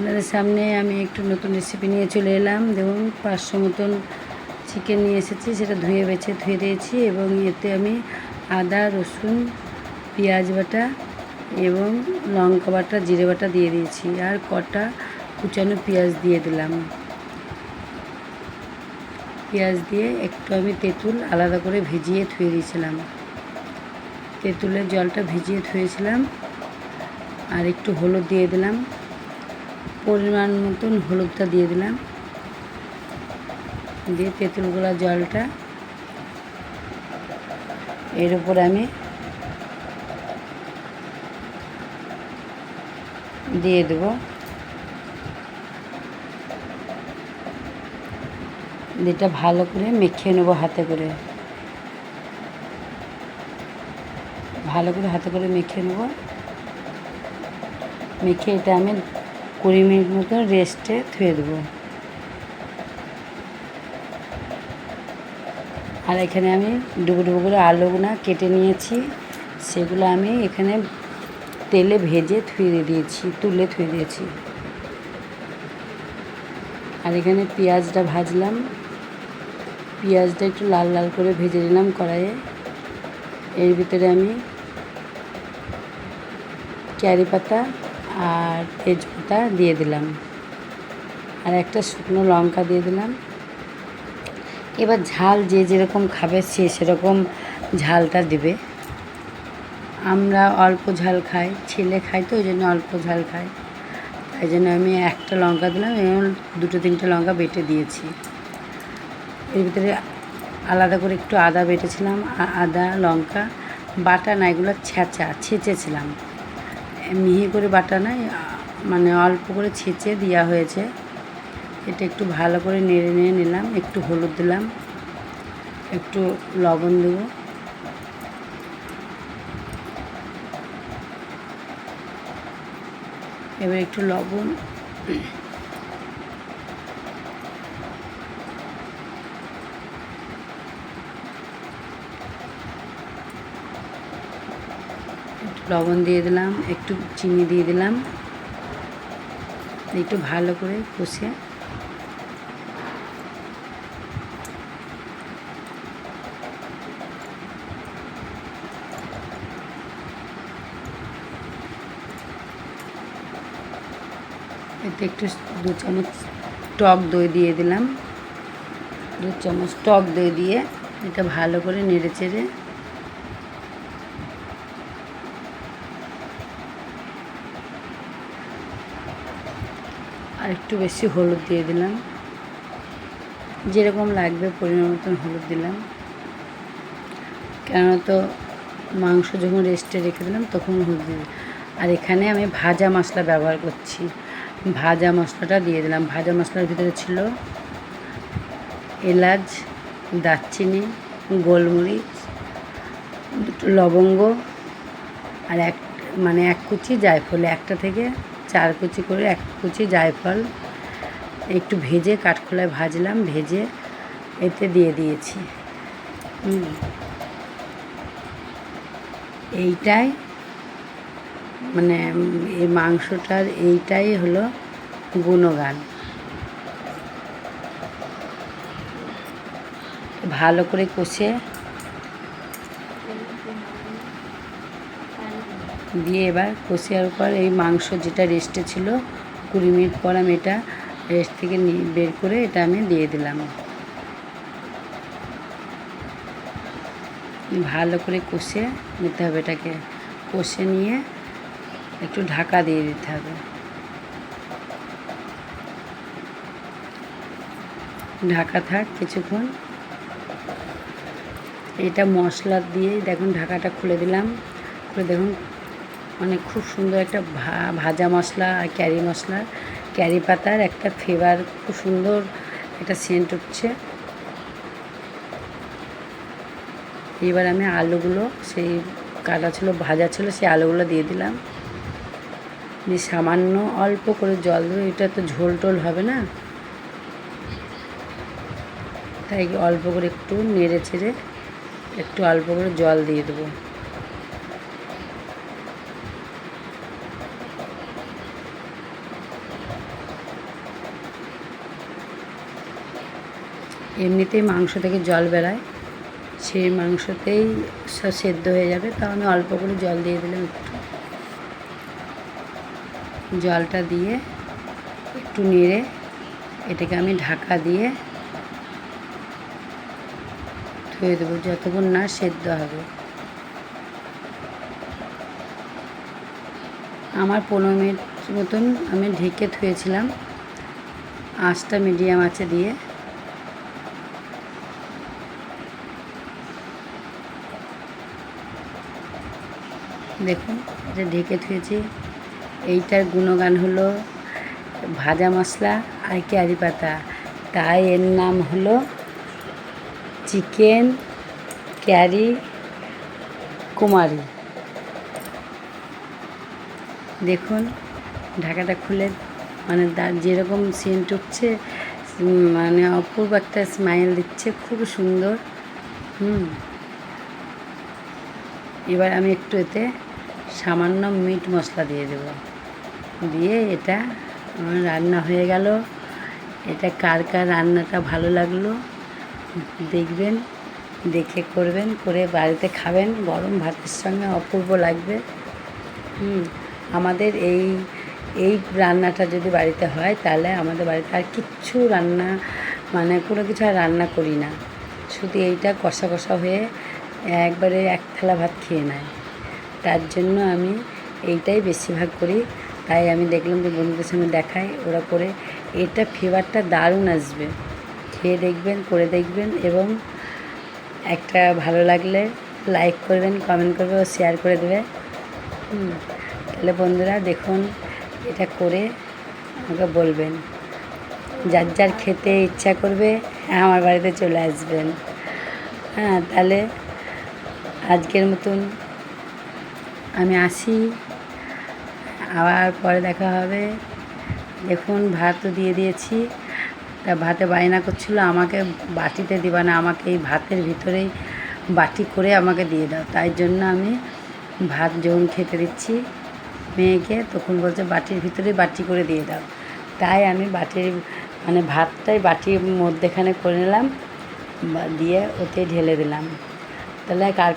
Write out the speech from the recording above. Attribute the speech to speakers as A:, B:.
A: আপনাদের সামনে আমি একটু নতুন রেসিপি নিয়ে চলে এলাম। দেখুন, পাঁচশো মতন চিকেন নিয়ে এসেছি, সেটা ধুয়ে বেছে ধুয়ে দিয়েছি এবং এতে আমি আদা, রসুন, পেঁয়াজ বাটা এবং লঙ্কা বাটা, জিরে বাটা দিয়ে দিয়েছি আর কটা কুচানো পেঁয়াজ দিয়ে দিলাম। পেঁয়াজ দিয়ে একটু আমি তেঁতুল আলাদা করে ভিজিয়ে ধুয়ে দিয়েছিলাম। তেঁতুলের জলটা ভিজিয়ে ধুয়েছিলাম আর একটু হলুদ দিয়ে দিলাম। পরিমাণ মতন হলুদটা দিয়ে দিলাম। দিয়ে তেঁতুল গোলা জলটা। এর উপর আমি দিয়ে দেবো। যেটা ভালো করে মেখে নেব হাতে করে। ভালো করে হাতে করে মেখে নেব। মেখে এটা আমি কুড়ি মিনিট মতো রেস্টে ধুয়ে দেবো। আর এখানে আমি ডুবো ডুবো করে আলুগুনা কেটে নিয়েছি। সেগুলো আমি এখানে তেলে ভেজে ধুয়ে দিয়েছি, তুলে ধুয়ে দিয়েছি। আর এখানে পেঁয়াজটা ভাজলাম। পেঁয়াজটা একটু লাল লাল করে ভেজে নিলাম কড়াইয়ে। এর ভিতরে আমি ক্যারি পাতা আর তেজপাতা দিয়ে দিলাম। আর একটা শুকনো লঙ্কা দিয়ে দিলাম। এবার ঝাল যে যেরকম খাবে সে সেরকম ঝালটা দেবে। আমরা অল্প ঝাল খাই, ছেলে খাই তো, ওই জন্য অল্প ঝাল খাই তাই জন্য আমি একটা লঙ্কা দিলাম, এবং দুটো তিনটে লঙ্কা বেটে দিয়েছি। এর ভিতরে আলাদা করে একটু আদা বেটেছিলাম আদা লঙ্কা, বাটা না, এগুলো ছেঁচা, ছেঁচেছিলাম। মিহি করে বাটা নয় মানে অল্প করে ছেঁচে দেওয়া হয়েছে। এটা একটু ভালো করে নেড়ে নিয়ে নিলাম, একটু হলুদ দিলাম, একটু লবণ দেব। এবার একটু লবণ লবণ দিয়ে দিলাম, একটু চিনি দিয়ে দিলাম। একটু ভালো করে কষে। এতে একটু দু চামচ টক দই দিয়ে দিলাম। দু চামচ টক দই দিয়ে এটা ভালো করে নেড়ে চেড়ে আর একটু বেশি হলুদ দিয়ে দিলাম। যেরকম লাগবে পরিমাণ মতন হলুদ দিলাম। কেননা তো মাংস যখন রেস্টে রেখে দিলাম তখন হলুদ দিলাম। আর এখানে আমি ভাজা মশলা ব্যবহার করছি। ভাজা মশলাটা দিয়ে দিলাম। ভাজা মশলার ভিতরে ছিল এলাচ, দারচিনি, গোলমরিচ, লবঙ্গ, আর এক মানে এক কুচি জায়ফল। একটা থেকে চার কুচি করে, এক কুচি জায়ফল, একটু ভেজে কাঠখোলায় ভাজলাম, ভেজে এতে দিয়ে দিয়েছি। এইটাই মানে এই মাংসটার এইটাই হলো গুণগান। ভালো করে কষে দিয়ে এবার কষিয়ার পর এই মাংস যেটা রেস্টে ছিল, কুড়ি মিনিট পর আমি এটা রেস্ট থেকে বের করে এটা আমি দিয়ে দিলাম। ভালো করে কষে নিতে হবে এটাকে। কষে নিয়ে একটু ঢাকা দিয়ে দিতে হবে। ঢাকা থাক কিছুক্ষণ। এটা মশলা দিয়ে দেখুন ঢাকাটা খুলে দিলাম। খুলে দেখুন মানে খুব সুন্দর একটা ভাজা মশলা আর ক্যারি মশলা। ক্যারি পাতার একটা ফ্লেভার খুব সুন্দর একটা সেন্ট উঠছে। এবার আমি আলুগুলো, সেই কাটা ছিল, ভাজা ছিল, সেই আলুগুলো দিয়ে দিলাম। দিয়ে সামান্য অল্প করে জল দেবো, এটা তো ঝোল টোল হবে না। তাই অল্প করে একটু নেড়ে চেড়ে একটু অল্প করে জল দিয়ে দেবো। এমনিতেই মাংস থেকে জল বেরায়। সেই মাংসতেই সব সেদ্ধ হয়ে যাবে। তাও আমি অল্প করে জল দিয়ে দিলাম একটু। জলটা দিয়ে একটু নেড়ে এটাকে আমি ঢাকা দিয়ে ধুয়ে দেবো যতক্ষণ না সেদ্ধ হবে। আমার পনেরো মিনিট মতন আমি ঢেকে থুয়েছিলাম আঁচটা মিডিয়াম আছে দিয়ে দেখুন এটা ঢেকে থুয়েছি। এইটার গুণগান হলো ভাজা মশলা আর ক্যারি পাতা। তাই এর নাম হলো চিকেন ক্যারি কুমারী। দেখুন, ঢাকাটা খুলে মানে যেরকম সেন্ট উঠছে মানে অপূর্ব একটা স্মাইল দিচ্ছে, খুব সুন্দর। হুম। এবার আমি একটু এতে সামান্য মিট মশলা দিয়ে দেব। দিয়ে এটা আমার রান্না হয়ে গেল। এটা কার কার রান্নাটা ভালো লাগল দেখবেন, দেখে করবেন, করে বাড়িতে খাবেন। গরম ভাতের সঙ্গে অপূর্ব লাগবে। হুম, আমাদের এই এই রান্নাটা যদি বাড়িতে হয় তাহলে আমাদের বাড়িতে আর কিচ্ছু রান্না মানে কোনো কিছু আর রান্না করি না। শুধু এইটা কষা কষা হয়ে একবারে এক থালা ভাত খেয়ে নেয়। তার জন্য আমি এইটাই বেশিরভাগ করি। তাই আমি দেখলাম যে বন্ধুদের সঙ্গে দেখাই, ওরা করে। এটা ফ্লেভারটা দারুণ আসবে। খেয়ে দেখবেন, করে দেখবেন এবং একটা ভালো লাগলে লাইক করবেন কমেন্ট করবে ও শেয়ার করে দেবে। তাহলে বন্ধুরা দেখুন এটা করে আমাকে বলবেন, যার যার খেতে ইচ্ছা করবে আমার বাড়িতে চলে আসবেন। হ্যাঁ তাহলে আজকের মতন আমি আসি, আবার পরে দেখা হবে। দেখুন ভাতও দিয়ে দিয়েছি। তা ভাতে বায়না করছিল, আমাকে বাটিতে দিবা না, আমাকে এই ভাতের ভিতরেই বাটি করে আমাকে দিয়ে দাও। তাই জন্য আমি ভাত যখন খেতে দিচ্ছি মেয়েকে। তখন বলছে, বাটির ভিতরেই বাটি করে দিয়ে দাও। তাই আমি বাটির মানে ভাতটাই বাটির মধ্যেখানে করে নিলাম দিয়ে ওতে ঢেলে দিলাম। তাহলে কার